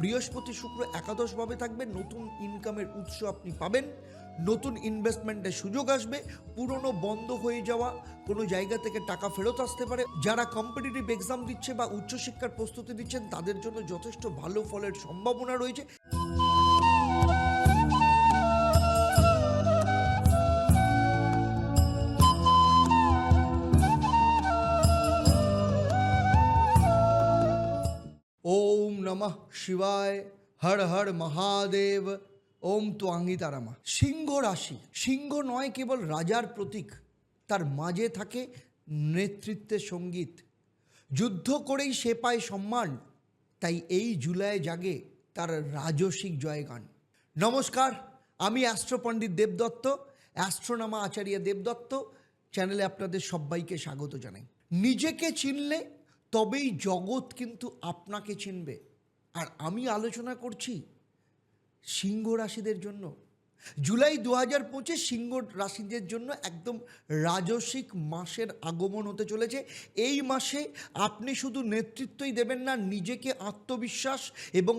বৃহস্পতি শুক্র একাদশভাবে থাকবে। নতুন ইনকামের উৎস আপনি পাবেন। নতুন ইনভেস্টমেন্টের সুযোগ আসবে। পুরনো বন্ধ হয়ে যাওয়া কোনো জায়গা থেকে টাকা ফেরত আসতে পারে। যারা কম্পিটিটিভ এক্সাম দিচ্ছে বা উচ্চশিক্ষার প্রস্তুতি দিচ্ছেন, তাদের জন্য যথেষ্ট ভালো ফলের সম্ভাবনা রয়েছে। নমঃ শিবায়, হর হর মহাদেব, ওম ত্বাঙ্গিতারামা। সিংহ রাশি, সিংহ নয় কেবল রাজার প্রতীক, তার মাঝে থাকে নেতৃত্বের সংগীত। যুদ্ধ করেই সে পায় সম্মান, তাই এই জুলাই জাগে তার রাজসিক জয়গান। নমস্কার, আমি অ্যাস্ট্রো পণ্ডিত দেবদত্ত, অ্যাস্ট্রোনামা আচার্য দেবদত্ত, চ্যানেলে আপনাদের সবাইকে স্বাগত জানাই। নিজেকে চিনলে তবেই জগৎ কিন্তু আপনাকে চিনবে। আর আমি আলোচনা করছি সিংহ রাশিদের জন্য। জুলাই দু হাজার পঁচিশ সিংহ রাশিদের জন্য একদম রাজসিক মাসের আগমন হতে চলেছে। এই মাসে আপনি শুধু নেতৃত্বই দেবেন না, নিজেকে আত্মবিশ্বাস এবং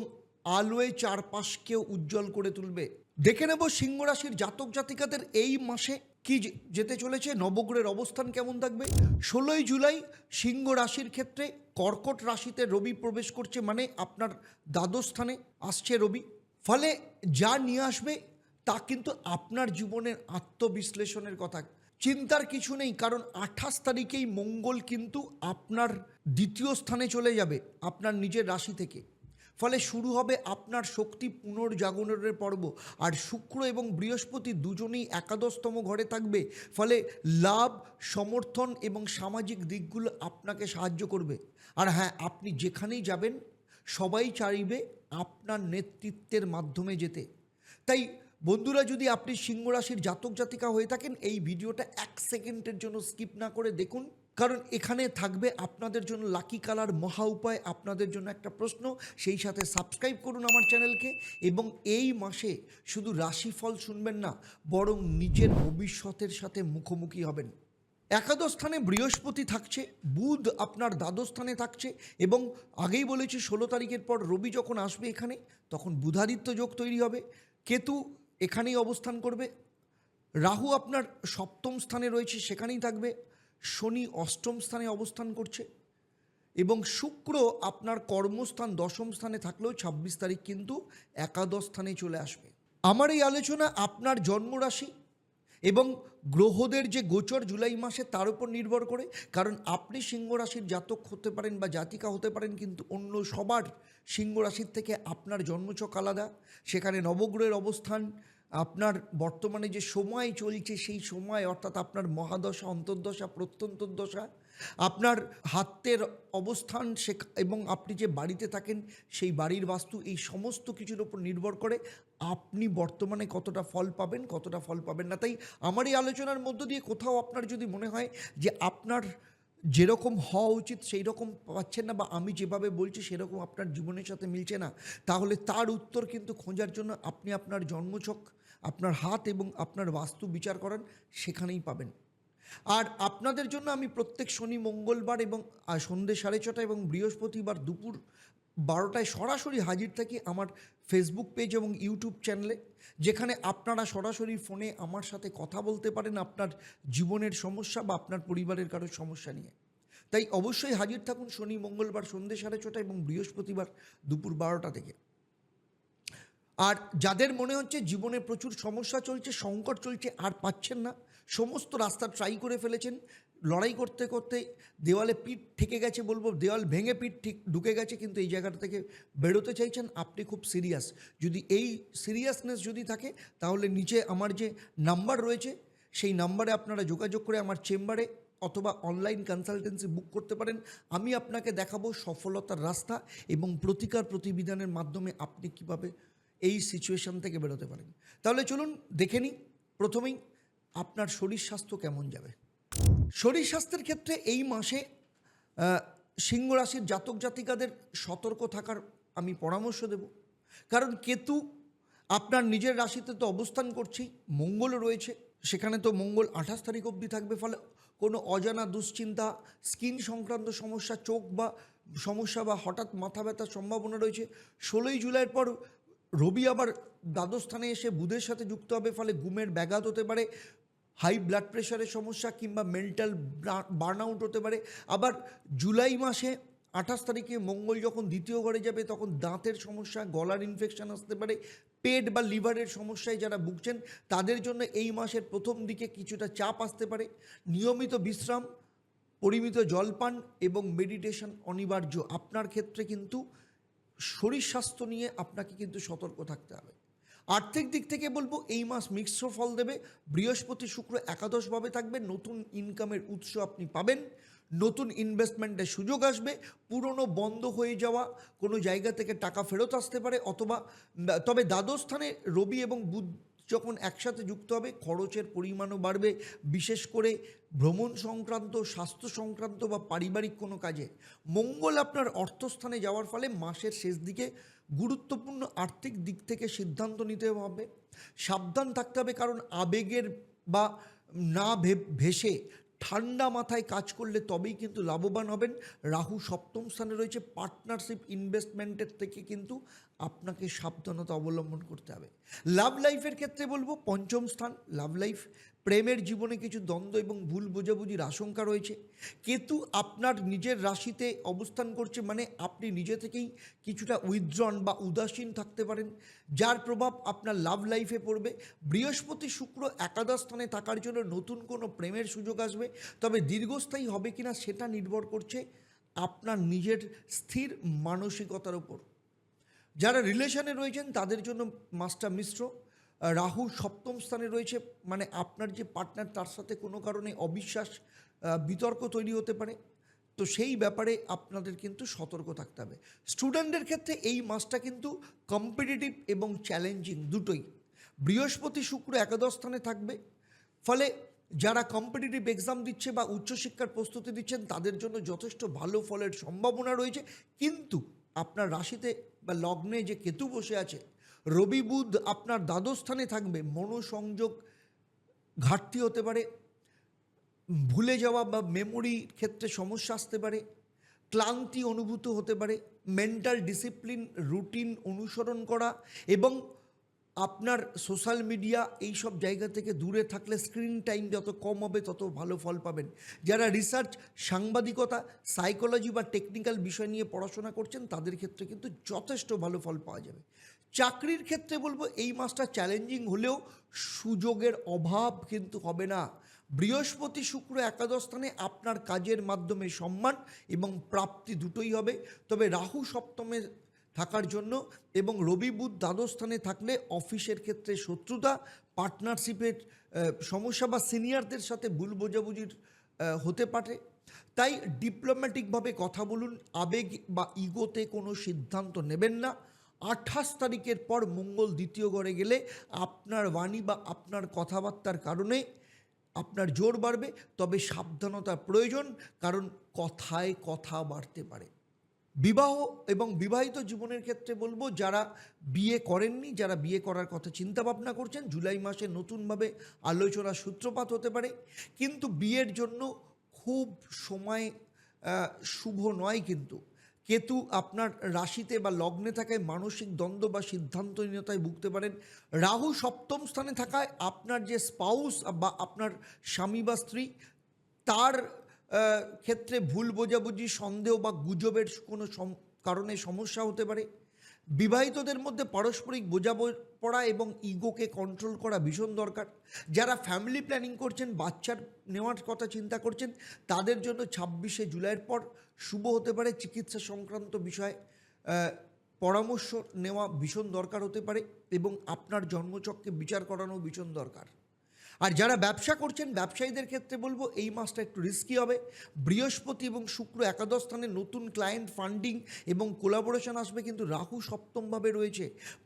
আলোয় চারপাশকেও উজ্জ্বল করে তুলবে। দেখে নেব সিংহ রাশির জাতক জাতিকাদের এই মাসে কি যেতে চলেছে? নবগ্রহের অবস্থান কেমন থাকবে? ষোলোই জুলাই সিংহ রাশির ক্ষেত্রে কর্কট রাশিতে রবি প্রবেশ করছে মানে আপনার দ্বাদশ স্থানে আসছে রবি। ফলে যা নিয়ে আসবে তা কিন্তু আপনার জীবনের আত্মবিশ্লেষণের কথা। চিন্তার কিছু নেই, কারণ আঠাশ তারিখেই মঙ্গল কিন্তু আপনার দ্বিতীয় স্থানে চলে যাবে, আপনার নিজের রাশি থেকে। ফলে শুরু হবে আপনার শক্তি পুনর্জাগরণের পর্ব। আর শুক্র এবং বৃহস্পতি দুজনেই একাদশতম ঘরে থাকবে। ফলে লাভ, সমর্থন এবং সামাজিক দিকগুলো আপনাকে সাহায্য করবে। আর হ্যাঁ আপনি যেখানেই যাবেন, সবাই চাইবে আপনার নেতৃত্বের মাধ্যমে যেতে। তাই বন্ধুরা, যদি আপনি সিংহ রাশির জাতক জাতিকা হয়ে থাকেন, এই ভিডিওটা এক সেকেন্ডের জন্য স্কিপ না করে দেখুন। কারণ এখানে থাকবে আপনাদের জন্য লাকি কালার মহা উপায়, আপনাদের জন্য একটা প্রশ্ন। সেই সাথে সাবস্ক্রাইব করুন আমার চ্যানেলকে এবং এই মাসে শুধু রাশিফল শুনবেন না, বরং নিজের ভবিষ্যতের সাথে মুখোমুখি হবেন। একাদশ স্থানে বৃহস্পতি থাকছে, বুধ আপনার দ্বাদশ স্থানে থাকছে এবং আগেই বলেছি ষোলো তারিখের পর রবি যখন আসবে এখানে, তখন বুধাদিত্য যোগ তৈরি হবে। কেতু এখানেই অবস্থান করবে। রাহু আপনার সপ্তম স্থানে রয়েছে, সেখানেই থাকবে। শনি অষ্টম স্থানে অবস্থান করছে এবং শুক্র আপনার কর্মস্থান দশম স্থানে থাকলেও ছাব্বিশ তারিখ কিন্তু একাদশ স্থানে চলে আসবে। আমার এই আলোচনা আপনার জন্মরাশি এবং গ্রহদের যে গোচর জুলাই মাসে তার উপর নির্ভর করে, কারণ আপনি সিংহ রাশির জাতক হতে পারেন বা জাতিকা হতে পারেন, কিন্তু অন্য সবার সিংহ রাশির থেকে আপনার জন্মছক আলাদা। সেখানে নবগ্রহের অবস্থান আপনার বর্তমানে যে সময় চলছে, সেই সময় অর্থাৎ আপনার মহাদশা, অন্তর্দশা, প্রত্যন্তর্দশা, আপনার হাতের অবস্থান সে এবং আপনি যে বাড়িতে থাকেন, সেই বাড়ির বাস্তু, এই সমস্ত কিছুর উপর নির্ভর করে আপনি বর্তমানে কতটা ফল পাবেন, কতটা ফল পাবেন না। তাই আমার এই আলোচনার মধ্য দিয়ে কোথাও আপনার যদি মনে হয় যে আপনার যেরকম হওয়া উচিত সেই রকম পাচ্ছেন না বা আমি যেভাবে বলছি, সেরকম আপনার জীবনের সাথে মিলছে না, তাহলে তার উত্তর কিন্তু খোঁজার জন্য আপনি আপনার জন্মছক আপনার হাত এবং আপনার বাস্তু বিচার করেন, সেখানেই পাবেন। আর আপনাদের জন্য আমি প্রত্যেক শনি, মঙ্গলবার এবং সন্ধ্যে সাড়ে ছটা এবং বৃহস্পতিবার দুপুর বারোটায় সরাসরি হাজির থাকি আমার ফেসবুক পেজ এবং ইউটিউব চ্যানেলে যেখানে আপনারা সরাসরি ফোনে আমার সাথে কথা বলতে পারেন আপনার জীবনের সমস্যা বা আপনার পরিবারের কারোর সমস্যা নিয়ে। তাই অবশ্যই হাজির থাকুন শনি, মঙ্গলবার সন্ধ্যে সাড়ে ছটা এবং বৃহস্পতিবার দুপুর বারোটা থেকে। আর যাদের মনে হচ্ছে জীবনে প্রচুর সমস্যা চলছে, সংকট চলছে, আর পাচ্ছেন না, সমস্ত রাস্তা ট্রাই করে ফেলেছেন। লড়াই করতে করতে দেওয়ালে পিঠ ঠেকে গেছে বলব, দেওয়াল ভেঙে পিঠ ঠিক ঢুকে গেছে, কিন্তু এই জায়গাটা থেকে বেরোতে চাইছেন। আপনি খুব সিরিয়াস যদি এই সিরিয়াসনেস যদি থাকে, তাহলে নিচে আমার যে নাম্বার রয়েছে, সেই নাম্বারে আপনারা যোগাযোগ করে আমার চেম্বারে অথবা অনলাইন কনসালটেন্সি বুক করতে পারেন। আমি আপনাকে দেখাবো সফলতার রাস্তা এবং প্রতিকার প্রতিবিধানের মাধ্যমে আপনি কীভাবে এই সিচুয়েশন থেকে বেরোতে পারেন। তাহলে চলুন দেখে নিই, প্রথমেই আপনার শরীর স্বাস্থ্য কেমন যাবে? শরীর স্বাস্থ্যের ক্ষেত্রে এই মাসে সিংহ রাশির জাতক জাতিকাদের সতর্ক থাকার আমি পরামর্শ দেব। কারণ কেতু আপনার নিজের রাশিতে তো অবস্থান করছি মঙ্গল রয়েছে। সেখানে তো মঙ্গল আঠাশ তারিখ অবধি থাকবে, ফলে কোনো অজানা দুশ্চিন্তা, স্কিন সংক্রান্ত সমস্যা, চোখ বা সমস্যা বা হঠাৎ মাথা ব্যথার সম্ভাবনা রয়েছে। ষোলোই জুলাইয়ের পর রবি আবার দ্বাদস্থানে এসে বুধের সাথে যুক্ত হবে, ফলে ঘুমের ব্যাঘাত হতে পারে, হাই ব্লাড প্রেশারের সমস্যা কিংবা মেন্টাল বার্ন আউট হতে পারে। আবার জুলাই মাসে আঠাশ তারিখে মঙ্গল যখন দ্বিতীয় ঘরে যাবে, তখন দাঁতের সমস্যা, গলার ইনফেকশন আসতে পারে, পেট বা লিভারের সমস্যায় যারা ভুগছেন, তাদের জন্য এই মাসের প্রথম দিকে কিছুটা চাপ আসতে পারে। নিয়মিত বিশ্রাম, পরিমিত জলপান এবং মেডিটেশন অনিবার্য। আপনার ক্ষেত্রে কিন্তু শরীর স্বাস্থ্য নিয়ে আপনাকে কিন্তু সতর্ক থাকতে হবে। আর্থিক দিক থেকে বলব, এই মাস মিশ্র ফল দেবে। বৃহস্পতি শুক্র একাদশভাবে থাকবে। নতুন ইনকামের উৎস আপনি পাবেন। নতুন ইনভেস্টমেন্টের সুযোগ আসবে। পুরনো বন্ধ হয়ে যাওয়া, কোনো জায়গা থেকে টাকা ফেরত আসতে পারে অথবা, তবে দ্বাদশ স্থানে রবি এবং বুধ যখন একসাথে যুক্ত হবে, খরচের পরিমাণও বাড়বে। বিশেষ করে ভ্রমণ সংক্রান্ত, স্বাস্থ্য সংক্রান্ত বা পারিবারিক কোনো কাজে। মঙ্গল আপনার অর্থস্থানে যাওয়ার ফলে মাসের শেষ দিকে গুরুত্বপূর্ণ আর্থিক দিক থেকে সিদ্ধান্ত নিতে হবে। সাবধান থাকতে হবে কারণ আবেগের বা না ভেসে ঠান্ডা মাথায় কাজ করলে তবেই কিন্তু লাভবান হবেন। রাহু সপ্তম স্থানে রয়েছে। পার্টনারশিপ ইনভেস্টমেন্টের থেকে কিন্তু আপনাকে সাবধানতা অবলম্বন করতে হবে। লাভ লাইফের ক্ষেত্রে বলব, পঞ্চম স্থান লাভ লাইফ। প্রেমের জীবনে কিছু দ্বন্দ্ব এবং ভুল বোঝাবুঝির আশঙ্কা রয়েছে। কেতু আপনার নিজের রাশিতে অবস্থান করছে মানে আপনি নিজে থেকেই কিছুটা উইথড্রন বা উদাসীন থাকতে পারেন, যার প্রভাব আপনার লাভ লাইফে পড়বে। বৃহস্পতি শুক্র একাদশ স্থানে থাকার জন্য নতুন কোনো প্রেমের সুযোগ আসবে, তবে দীর্ঘস্থায়ী হবে কিনা সেটা নির্ভর করছে আপনার নিজের স্থির মানসিকতার উপর। যারা রিলেশনে রয়েছেন তাদের জন্য মাস্টার মিশ্র রাহু সপ্তম স্থানে রয়েছে মানে আপনার যে পার্টনার তার সাথে কোনো কারণে অবিশ্বাস বিতর্ক তৈরি হতে পারে, তো সেই ব্যাপারে আপনাদের কিন্তু সতর্ক থাকতে হবে। স্টুডেন্টদের ক্ষেত্রে এই মাসটা কিন্তু কম্পিটিটিভ এবং চ্যালেঞ্জিং দুটোই। বৃহস্পতি শুক্র একাদশ স্থানে থাকবে, ফলে যারা কম্পিটিটিভ এক্সাম দিচ্ছে বা উচ্চশিক্ষার প্রস্তুতি দিচ্ছেন, তাদের জন্য যথেষ্ট ভালো ফলের সম্ভাবনা রয়েছে। কিন্তু আপনার রাশিতে বা লগ্নে যে কেতু বসে আছে রবি বুধ আপনার দ্বাদস্থানে থাকবে। মনোসংযোগ ঘাটতি হতে পারে। ভুলে যাওয়া বা মেমোরির ক্ষেত্রে সমস্যা আসতে পারে। ক্লান্তি অনুভূত হতে পারে। মেন্টাল ডিসিপ্লিন রুটিন অনুসরণ করা এবং আপনার সোশ্যাল মিডিয়া এই সব জায়গা থেকে দূরে থাকলে স্ক্রিন টাইম যত কম হবে, তত ভালো ফল পাবেন। যারা রিসার্চ সাংবাদিকতা সাইকোলজি বা টেকনিক্যাল বিষয় নিয়ে পড়াশোনা করছেন, তাদের ক্ষেত্রে কিন্তু যথেষ্ট ভালো ফল পাওয়া যাবে। চাকরির ক্ষেত্রে বলব, এই মাসটা চ্যালেঞ্জিং হলেও সুযোগের অভাব কিন্তু হবে না। বৃহস্পতি, শুক্র, একাদশ স্থানে আপনার কাজের মাধ্যমে সম্মান এবং প্রাপ্তি দুটোই হবে। তবে রাহু সপ্তমে থাকার জন্য এবং রবি বুধ দ্বাদশ স্থানে থাকলে অফিসের ক্ষেত্রে শত্রুতা, পার্টনারশিপের সমস্যা বা সিনিয়রদের সাথে ভুল বোঝাবুঝির হতে পারে। তাই ডিপ্লোম্যাটিকভাবে কথা বলুন, আবেগ বা ইগোতে কোনো সিদ্ধান্ত নেবেন না। আঠাশ তারিখের পর মঙ্গল দ্বিতীয় ঘরে গেলে আপনার বাণী বা আপনার কথাবার্তার কারণে আপনার জোর বাড়বে। তবে সাবধানতার প্রয়োজন, কারণ কথায় কথা বাড়তে পারে। বিবাহ এবং বিবাহিত জীবনের ক্ষেত্রে বলব, যারা বিয়ে করেননি, যারা বিয়ে করার কথা চিন্তা ভাবনা করছেন, জুলাই মাসে নতুনভাবে আলোচনা সূত্রপাত হতে পারে। কিন্তু বিয়ের জন্য খুব সময় শুভ নয় কিন্তু। কেতু আপনার রাশিতে বা লগ্নে থাকায় মানসিক দ্বন্দ্ব বা সিদ্ধান্তহীনতায় ভুগতে পারেন। রাহু সপ্তম স্থানে থাকায় আপনার যে স্পাউস বা আপনার স্বামী বা স্ত্রী, তার ক্ষেত্রে ভুল বোঝাবুঝি, সন্দেহ বা গুজবের কোনো কারণে সমস্যা হতে পারে। বিবাহিতদের মধ্যে পারস্পরিক বোঝাপড়া এবং ইগোকে কন্ট্রোল করা ভীষণ দরকার। যারা ফ্যামিলি প্ল্যানিং করছেন বাচ্চার নেওয়ার কথা চিন্তা করছেন, তাদের জন্য ছাব্বিশে জুলাইয়ের পর শুভ হতে পারে। চিকিৎসা সংক্রান্ত বিষয়ে পরামর্শ নেওয়া ভীষণ দরকার হতে পারে এবং আপনার জন্মচককে বিচার করানো ভীষণ দরকার। আর যারা ব্যবসা করছেন, ব্যবসায়ীদের ক্ষেত্রে বলব এই মাসটা একটু রিস্কি হবে। বৃহস্পতি এবং শুক্র একাদশ স্থানে নতুন ক্লায়েন্ট ফান্ডিং এবং কোলাবোরেশন আসবে কিন্তু রাহু সপ্তমভাবে রয়েছে।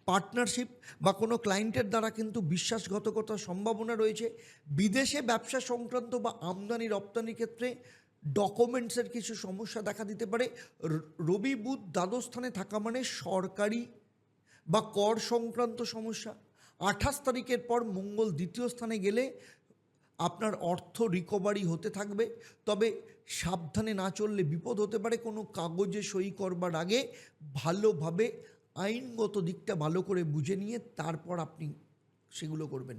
পার্টনারশিপ বা কোনো ক্লায়েন্টের দ্বারা কিন্তু বিশ্বাসঘাতকতার সম্ভাবনা রয়েছে। বিদেশে ব্যবসা সংক্রান্ত বা আমদানি, রপ্তানির ক্ষেত্রে ডকুমেন্টসের কিছু সমস্যা দেখা দিতে পারে। রবি, বুধ দ্বাদশ স্থানে থাকা মানে সরকারি বা কর সংক্রান্ত সমস্যা। আঠাশ তারিখের পর মঙ্গল দ্বিতীয় স্থানে গেলে আপনার অর্থ রিকভারি হতে থাকবে। তবে সাবধানে না চললে বিপদ হতে পারে। কোনো কাগজে সই করবার আগে ভালোভাবে আইনগত দিকটা ভালো করে বুঝে নিয়ে তারপর আপনি সেগুলো করবেন।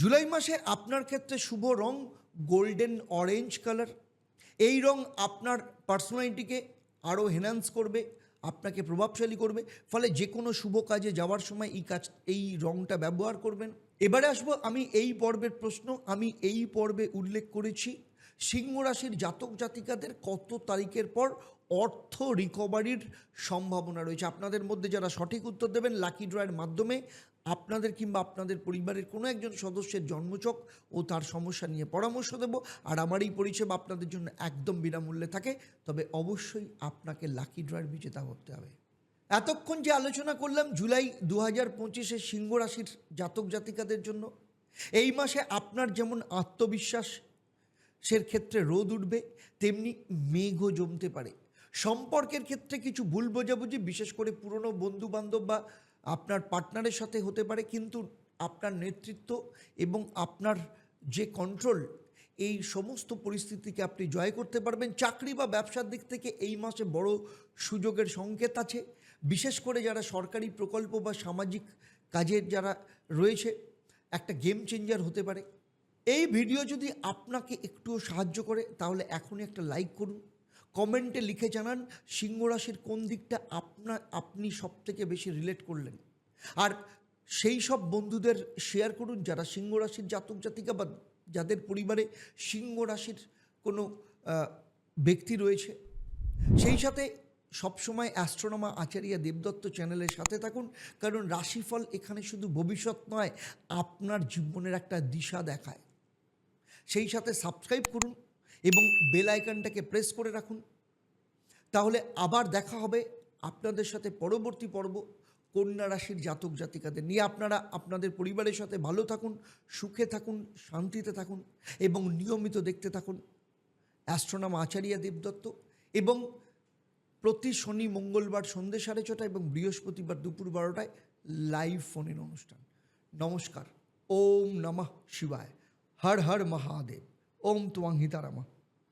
জুলাই মাসে আপনার ক্ষেত্রে শুভ রং গোল্ডেন অরেঞ্জ কালার। এই রং আপনার পার্সোনালিটিকে আরও হেনান্স করবে। আপনাকে প্রভাবশালী করবে। ফলে যে কোনো শুভ কাজে যাওয়ার সময় এই কাজ, এই রঙটা ব্যবহার করবেন। এবারে আসব আমি এই পর্বের প্রশ্ন, আমি এই পর্বে উল্লেখ করেছি। সিংহ রাশির জাতক জাতিকাদের কত তারিখের পর অর্থ রিকভারির সম্ভাবনা রয়েছে। আপনাদের মধ্যে যারা সঠিক উত্তর দেবেন লাকি ড্রয়ের মাধ্যমে, আপনাদের কিংবা আপনাদের পরিবারের কোনো একজন সদস্যের জন্মচক ও তার সমস্যা নিয়ে পরামর্শ দেব। আর আমার এই পরিষেবা আপনাদের জন্য একদম বিনামূল্যে থাকে। তবে অবশ্যই আপনাকে লাকি ড্রয়ের বিজেতা করতে হবে। এতক্ষণ যে আলোচনা করলাম জুলাই দু হাজার পঁচিশে সিংহ রাশির জাতক জাতিকাদের জন্য, এই মাসে আপনার যেমন আত্মবিশ্বাস সের ক্ষেত্রে রোদ উঠবে, তেমনি মেঘও জমতে পারে। সম্পর্কের ক্ষেত্রে কিছু ভুল বোঝাবুঝি, বিশেষ করে পুরনো বন্ধু বান্ধব বা আপনার পার্টনারের সাথে হতে পারে, কিন্তু আপনার নেতৃত্ব এবং আপনার যে কন্ট্রোল এই সমস্ত পরিস্থিতিকে আপনি জয় করতে পারবেন। চাকরি বা ব্যবসার দিক থেকে এই মাসে বড় সুযোগের সংকেত আছে। বিশেষ করে যারা সরকারি প্রকল্প বা সামাজিক কাজের যারা রয়েছে, একটা গেম চেঞ্জার হতে পারে। এই ভিডিও যদি আপনাকে একটুও সাহায্য করে, তাহলে এখনই একটা লাইক করুন। কমেন্টে লিখে জানান, সিংহ রাশির কোন দিকটা আপনার আপনি সব থেকে বেশি রিলেট করলেন? আর সেই সব বন্ধুদের শেয়ার করুন, যারা সিংহ রাশির জাতক জাতিকা বা যাদের পরিবারে সিংহ রাশির কোনো ব্যক্তি রয়েছে। সেই সাথে সবসময় অ্যাস্ট্রোনমা আচার্য দেবদত্ত চ্যানেলের সাথে থাকুন, কারণ রাশিফল এখানে শুধু ভবিষ্যৎ নয়, আপনার জীবনের একটা দিশা দেখায়। সেই সাথে সাবস্ক্রাইব করুন এবং বেল আইকনটাকে প্রেস করে রাখুন। তাহলে আবার দেখা হবে আপনাদের সাথে পরবর্তী পর্ব কন্যা রাশির জাতক জাতিকাদের নিয়ে। আপনারা আপনাদের পরিবারের সাথে ভালো থাকুন, সুখে থাকুন, শান্তিতে থাকুন এবং নিয়মিত দেখতে থাকুন। অ্যাস্ট্রোনাম আচার্য দেবদত্ত এবং প্রতি শনি, মঙ্গলবার সন্ধ্যে সাড়ে ছটা এবং বৃহস্পতিবার দুপুর বারোটায় লাইভ ফোনের অনুষ্ঠান। নমস্কার, ওম নমঃ শিবায়। Har Har Mahadev. Om Tuang Hitarama.